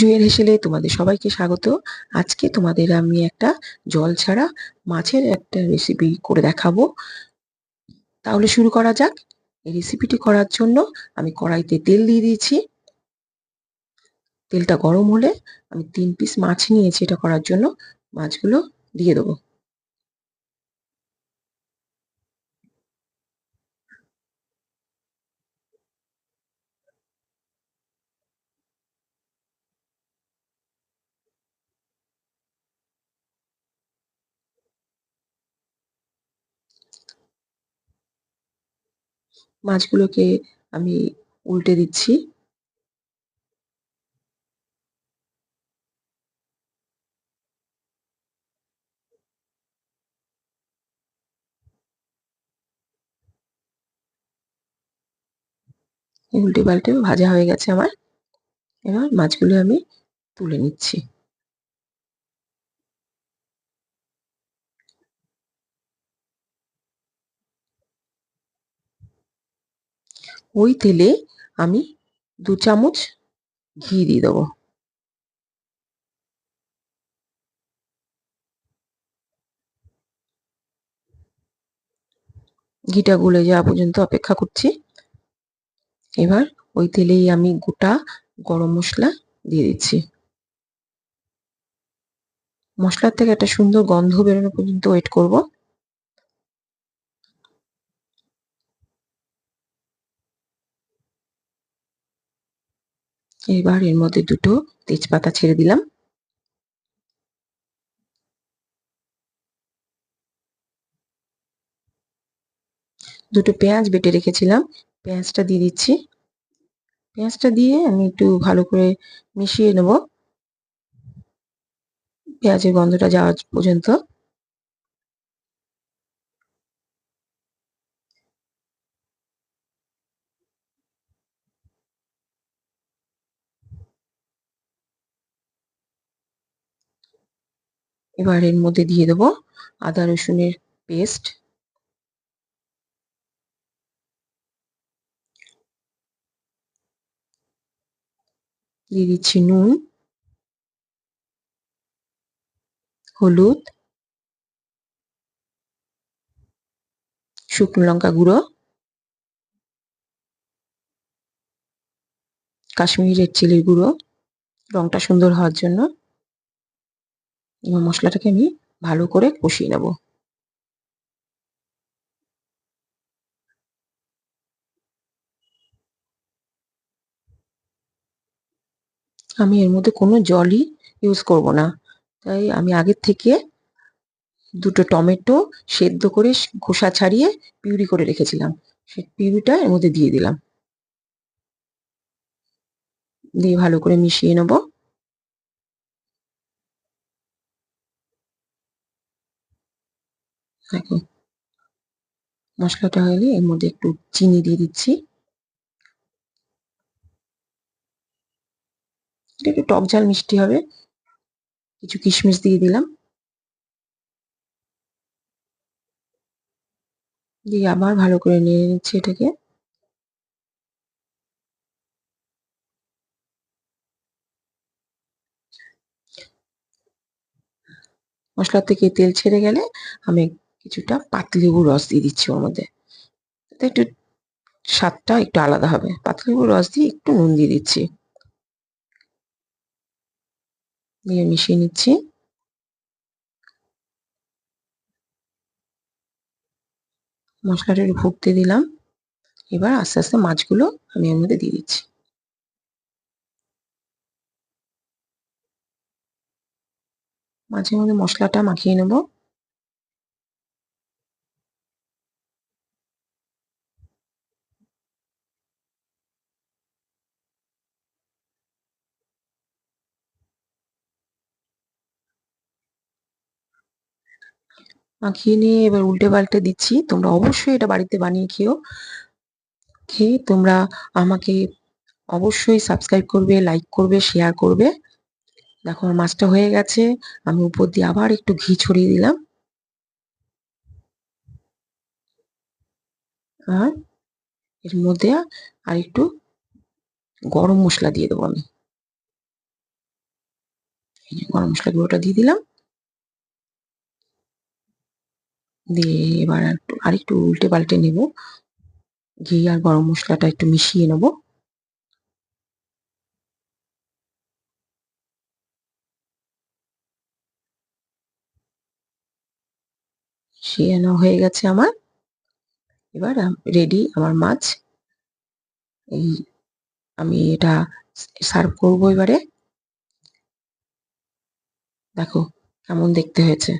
জুয়েল হেসেলে তোমাদের সবাইকে স্বাগত। আজকে তোমাদের আমি একটা জল ছাড়া মাছের একটা রেসিপি করে দেখাবো। তাহলে শুরু করা যাক। এই রেসিপিটি করার জন্য আমি কড়াইতে তেল দিয়ে দিয়েছি। তেলটা গরম হলে আমি তিন পিস মাছ নিয়েছি। এটা করার জন্য মাছগুলো দিয়ে দেবো। মাছগুলোকে আমি উল্টে দিচ্ছি। উল্টে পাল্টে ভাজা হয়ে গেছে আমার। এবার মাছগুলো আমি তুলে নিচ্ছি। ওই তেলে আমি দু চামচ ঘি দিয়ে দেবো। ঘিটা গলে যাওয়া পর্যন্ত অপেক্ষা করছি। এবার ওই তেলেই আমি গোটা গরম মশলা দিয়ে দিচ্ছি। মশলার থেকে একটা সুন্দর গন্ধ বেরোনো পর্যন্ত ওয়েট করব। এবার এর মধ্যে দুটো তেজপাতা ছেড়ে দিলাম। দুটো পেঁয়াজ বেটে রেখেছিলাম। পেঁয়াজটা দিয়ে দিচ্ছি। পেঁয়াজটা দিয়ে আমি একটু ভালো করে মিশিয়ে নেব। পেঁয়াজের গন্ধটা যাওয়া পর্যন্ত। এবার এর মধ্যে দিয়ে দেবো আদা, রসুনের পেস্ট দিয়ে দিচ্ছি নুন, হলুদ, শুকনো লঙ্কা গুঁড়ো কাশ্মীরি রেড চিলির গুঁড়ো। রংটা সুন্দর হওয়ার জন্য এবার মশলাটাকে আমি ভালো করে কষিয়ে নেব। আমি এর মধ্যে কোনো জলই ইউজ করব না। তাই আমি আগের থেকে দুটো টমেটো সেদ্ধ করে খোসা ছাড়িয়ে পিউরি করে রেখেছিলাম। সেই পিউরিটা এর মধ্যে দিয়ে দিলাম। দিয়ে ভালো করে মিশিয়ে নেব। মশলাটা হলে এর মধ্যে একটু চিনি দিয়ে দিচ্ছি। একটু টক ঝাল মিষ্টি হবে। কিছু কিশমিশ দিয়ে দিলাম। দিয়ে আবার ভালো করে নিয়ে নিচ্ছি এটাকে। মশলার থেকে তেল ছেড়ে গেলে আমি কিছুটা পাতলেবুর রস দিয়ে দিচ্ছি ওর মধ্যে। একটু স্বাদটা একটু আলাদা হবে। পাতলেবুর রস দিয়ে একটু নুন দিয়ে দিচ্ছি। দিয়ে মিশিয়ে নিচ্ছি। মশলাটা একটু ফুটতে দিলাম। এবার আস্তে আস্তে মাছগুলো আমি এর মধ্যে দিয়ে দিচ্ছি। মাঝে মধ্যে মশলাটা মাখিয়ে নেব। মাখিয়ে নিয়ে এবার উল্টে পাল্টে দিচ্ছি। তোমরা অবশ্যই এটা বাড়িতে বানিয়ে খেও। খেয়ে তোমরা আমাকে অবশ্যই সাবস্ক্রাইব করবে লাইক করবে শেয়ার করবে। দেখো আমার মাছটা হয়ে গেছে। আমি উপর দিয়ে আবার একটু ঘি ছড়িয়ে দিলাম। আর এর মধ্যে আর একটু গরম মশলা দিয়ে দেবো আমি। গরম মশলা গুঁড়োটা দিয়ে দিলাম। দিয়ে এবার একটু আরেকটু উল্টে পাল্টে নেব। ঘি আর গরম মশলাটা একটু মিশিয়ে নেব। শিয়ানো হয়ে গেছে আমার। এবার রেডি আমার মাছ। এই আমি এটা সার্ভ করব এবারে। দেখো কেমন দেখতে হয়েছে।